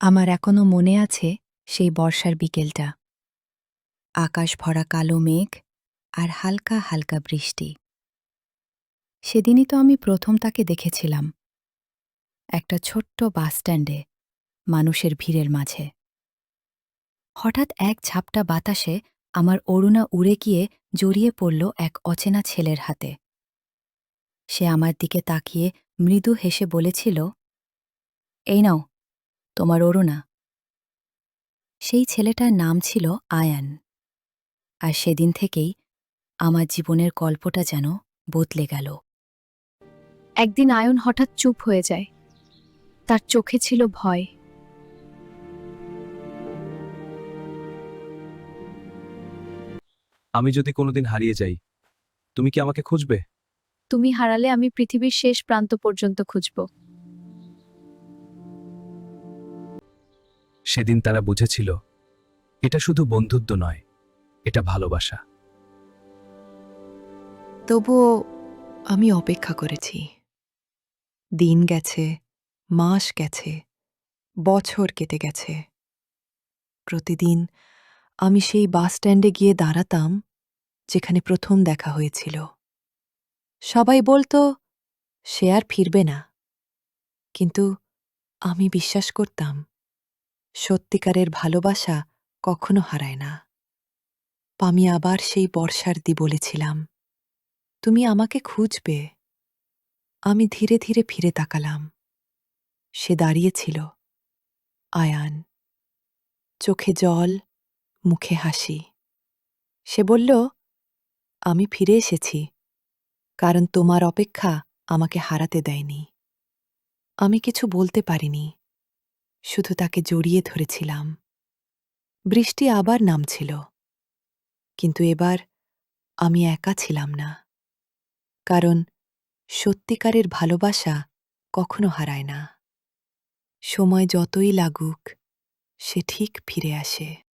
আমার এখনও মনে আছে সেই বর্ষার বিকেলটা। আকাশ ভরা কালো মেঘ আর হালকা হালকা বৃষ্টি। সেদিনই তো আমি প্রথম তাকে দেখেছিলাম। একটা ছোট্ট বাসস্ট্যান্ডে, মানুষের ভিড়ের মাঝে। হঠাৎ এক ঝাপটা বাতাসে আমার অরুণা উড়ে গিয়ে জড়িয়ে পড়ল এক অচেনা ছেলের হাতে। সে আমার দিকে তাকিয়ে মৃদু হেসে বলেছিল, এই নাও তোমার অরুণা। সেই ছেলেটার নাম ছিল আয়ান। আর সেদিন থেকেই আমার জীবনের গল্পটা যেন বদলে গেল। একদিন আয়ন হঠাৎ চুপ হয়ে যায়। তার চোখে ছিল ভয়। আমি যদি কোনোদিন হারিয়ে যাই তুমি কি আমাকে খুঁজবে? তুমি হারালে আমি পৃথিবীর শেষ প্রান্ত পর্যন্ত খুঁজব। সেদিন তারা বুঝেছিল, এটা শুধু বন্ধুত্ব নয়, এটা ভালোবাসা। তবুও আমি অপেক্ষা করেছি। দিন গেছে, মাস গেছে, বছর কেটে গেছে। প্রতিদিন আমি সেই বাস স্ট্যান্ডে গিয়ে দাঁড়াতাম, যেখানে প্রথম দেখা হয়েছিল। সবাই বলতো, সে আর ফিরবে না। কিন্তু আমি বিশ্বাস করতাম সত্যিকারের ভালোবাসা কখনো হারায় না। আমি আবার সেই বর্ষার দি বলেছিলাম, তুমি আমাকে খুঁজবে। আমি ধীরে ধীরে ফিরে তাকালাম। সে দাঁড়িয়েছিল। আয়ান, চোখে জল, মুখে হাসি। সে বলল, আমি ফিরে এসেছি, কারণ তোমার অপেক্ষা আমাকে হারাতে দেয়নি। আমি কিছু বলতে পারিনি। শুধু তাকে জড়িয়ে ধরেছিলাম। বৃষ্টি আবার নামছিল। কিন্তু এবার আমি একা ছিলাম না। কারণ সত্যিকারের ভালোবাসা কখনো হারায় না। সময় যতই লাগুক, সে ঠিক ফিরে আসে।